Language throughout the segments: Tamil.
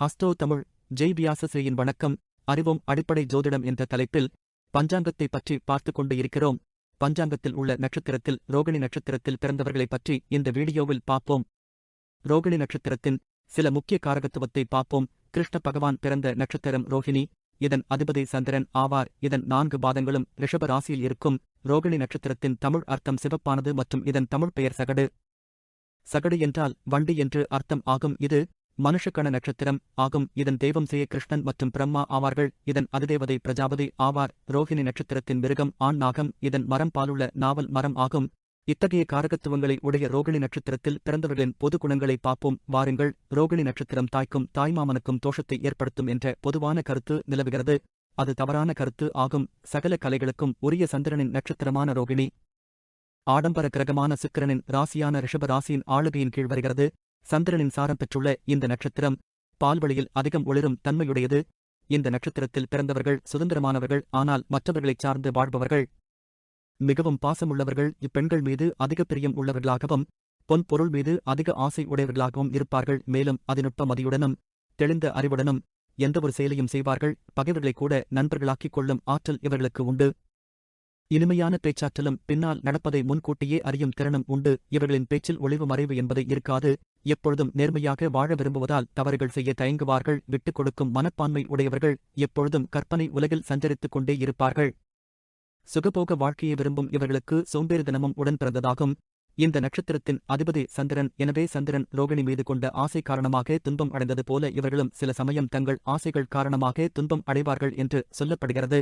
ஹஸ்டோ தமிழ் ஜெய் வியாசஸ்ரீயின் வணக்கம் அறிவோம் அடிப்படை ஜோதிடம் என்ற தலைப்பில் பஞ்சாங்கத்தை பற்றி பார்த்துக் கொண்டு இருக்கிறோம். பஞ்சாங்கத்தில் உள்ள நட்சத்திரத்தில் ரோகிணி நட்சத்திரத்தில் பிறந்தவர்களைப் பற்றி இந்த வீடியோவில் பார்ப்போம். ரோகிணி நட்சத்திரத்தின் சில முக்கிய காரகத்துவத்தை பார்ப்போம். கிருஷ்ண பகவான் பிறந்த நட்சத்திரம் ரோஹிணி இதன் அதிபதி சந்திரன் ஆவார். இதன் நான்கு பாதங்களும் ரிஷப ராசியில் இருக்கும். ரோகிணி நட்சத்திரத்தின் தமிழ் அர்த்தம் சிவப்பானது மற்றும் இதன் தமிழ் பெயர் சகடு. சகடு என்றால் வண்டி என்று அர்த்தம் ஆகும். இது மனுஷக்கண நட்சத்திரம் ஆகும். இதன் தெய்வம் செய்ய கிருஷ்ணன் மற்றும் பிரம்மா ஆவார்கள். இதன் அதிதேவதை பிரஜாபதி ஆவார். ரோஹிணி நட்சத்திரத்தின் மிருகம் ஆண் நாகம். இதன் மரம் பாலுள்ள நாவல் மரம் ஆகும். இத்தகைய காரகத்துவங்களை உடைய ரோகிணி நட்சத்திரத்தில் பிறந்தவர்களின் பொது குணங்களை பார்ப்போம். வாருங்கள். ரோகிணி நட்சத்திரம் தாய்க்கும் தாய்மாமனுக்கும் தோஷத்தை ஏற்படுத்தும் என்ற பொதுவான கருத்து நிலவுகிறது. அது தவறான கருத்து ஆகும். சகல கலைகளுக்கும் உரிய சந்திரனின் நட்சத்திரமான ரோகிணி. ஆடம்பர கிரகமான சுக்கிரனின் ராசியான ரிஷப ராசியின் ஆளுகையின் கீழ் வருகிறது. சந்திரனின் சாரம் பெற்றுள்ள இந்த நட்சத்திரம் பால்வழியில் அதிகம் ஒளிரும் தன்மையுடையது. இந்த நட்சத்திரத்தில் பிறந்தவர்கள் சுதந்திரமானவர்கள் ஆனால் மற்றவர்களைச் சார்ந்து வாழ்பவர்கள் மிகவும் பாசமுள்ளவர்கள். இப்பெண்கள் மீது அதிக பிரியம் உள்ளவர்களாகவும் பொன் பொருள் மீது அதிக ஆசை உடையவர்களாகவும் இருப்பார்கள். மேலும் அதிநுட்ப மதியுடனும் தெளிந்த அறிவுடனும் எந்தவொரு செயலையும் செய்வார்கள். பகைவர்களை கூட நண்பர்களாக்கிக் கொள்ளும் ஆற்றல் இவர்களுக்கு உண்டு. இனிமையான பேச்சாற்றலும் பின்னால் நடப்பதை முன்கூட்டியே அறியும் திறனும் உண்டு. இவர்களின் பேச்சில் ஒளிவு மறைவு என்பது இருக்காது. எப்பொழுதும் நேர்மையாக வாழ விரும்புவதால் தவறுகள் செய்ய தயங்குவார்கள் விட்டுக் கொடுக்கும் மனப்பான்மை உடையவர்கள் எப்பொழுதும் கற்பனை உலகில் சஞ்சரித்துக் கொண்டே இருப்பார்கள். சுகபோக வாழ்க்கையை விரும்பும் இவர்களுக்கு சோம்பேறிதனமும் உடன் பிறந்ததாகும் இந்த நட்சத்திரத்தின் அதிபதி சந்திரன் எனவே சந்திரன் ரோகிணி மீது கொண்ட ஆசை காரணமாக துன்பம் அடைந்தது போல இவர்களும் சில சமயம் தங்கள் ஆசைகள் காரணமாக துன்பம் அடைவார்கள் என்று சொல்லப்படுகிறது.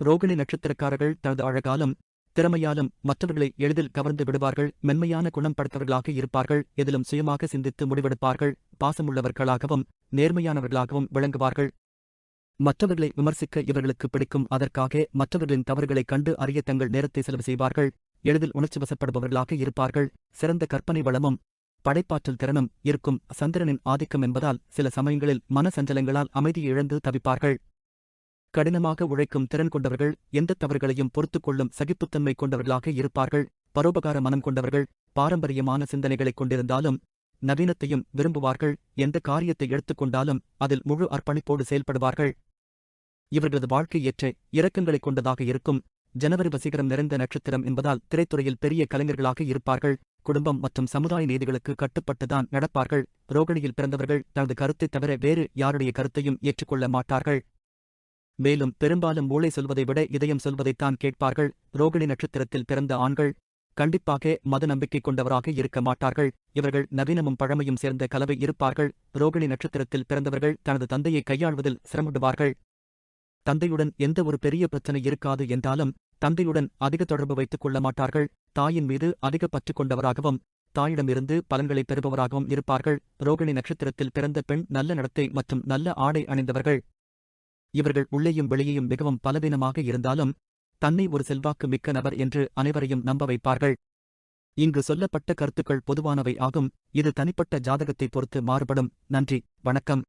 ரோகிணி நட்சத்திரக்காரர்கள் தனது அழகாலும் திறமையாலும் மற்றவர்களை எளிதில் கவர்ந்து விடுவார்கள் மென்மையான குணம் படைத்தவர்களாக இருப்பார்கள் எதிலும் சுயமாக சிந்தித்து முடிவெடுப்பார்கள் பாசமுள்ளவர்களாகவும் நேர்மையானவர்களாகவும் விளங்குவார்கள். மற்றவர்களை விமர்சிக்க இவர்களுக்கு பிடிக்கும் அதற்காக மற்றவர்களின் தவறுகளைக் கண்டு அறிய தங்கள் நேரத்தை செலவு செய்வார்கள் எளிதில் உணர்ச்சிவசப்படுபவர்களாக இருப்பார்கள் சிறந்த கற்பனை வளமும் படைப்பாற்றல் திறனும் இருக்கும் சந்திரனின் ஆதிக்கம் என்பதால் சில சமயங்களில் மன சஞ்சலங்களால் அமைதி இழந்து தவிப்பார்கள். கடினமாக உழைக்கும் திறன் கொண்டவர்கள் எந்த தவறுகளையும் பொறுத்துக் கொள்ளும் சகிப்புத்தன்மை கொண்டவர்களாக இருப்பார்கள். பரோபகார மனம் கொண்டவர்கள் பாரம்பரியமான சிந்தனைகளைக் கொண்டிருந்தாலும் நவீனத்தையும் விரும்புவார்கள். எந்த காரியத்தை எடுத்துக்கொண்டாலும் அதில் முழு அர்ப்பணிப்போடு செயல்படுவார்கள். இவர்களது வாழ்க்கை ஏற்ற இரக்கங்களைக் கொண்டதாக இருக்கும். ஜனவரி வசீகரம் நிறைந்த நட்சத்திரம் என்பதால் திரைத்துறையில் பெரிய கலைஞர்களாக இருப்பார்கள். குடும்பம் மற்றும் சமுதாய நீதிகளுக்கு கட்டுப்பட்டுதான் நடப்பார்கள். ரோகிணியில் பிறந்தவர்கள் தனது கருத்தைத் தவிர வேறு யாருடைய கருத்தையும் ஏற்றுக்கொள்ள மாட்டார்கள். மேலும் பெரும்பாலும் மூளை சொல்வதை விட இதயம் சொல்வதைத்தான் கேட்பார்கள். ரோகிணி நட்சத்திரத்தில் பிறந்த ஆண்கள் கண்டிப்பாக மத நம்பிக்கை கொண்டவராக இருக்க மாட்டார்கள். இவர்கள் நவீனமும் பழமையும் சேர்ந்த கலவை இருப்பார்கள். ரோகிணி நட்சத்திரத்தில் பிறந்தவர்கள் தனது தந்தையை கையாள்வதில் சிரமப்படுவார்கள். தந்தையுடன் எந்த ஒரு பெரிய பிரச்சனை இருக்காது என்றாலும் தந்தையுடன் அதிக தொடர்பு வைத்துக் கொள்ள மாட்டார்கள். தாயின் மீது அதிக பற்று கொண்டவராகவும் தாயிடமிருந்து பலன்களை பெறுபவராகவும் இருப்பார்கள். ரோகிணி நட்சத்திரத்தில் பிறந்த பெண் நல்ல நடத்தை மற்றும் நல்ல ஆடை அணிந்தவர்கள். இவர்கள் உள்ளேயும் வெளியேயும் மிகவும் பலவீனமாக இருந்தாலும் தன்னை ஒரு செல்வாக்கு மிக்க நபர் என்று அனைவரையும் நம்ப வைப்பார்கள். இங்கு சொல்லப்பட்ட கருத்துக்கள் பொதுவானவை ஆகும். இது தனிப்பட்ட ஜாதகத்தை பொறுத்து மாறுபடும். நன்றி. வணக்கம்.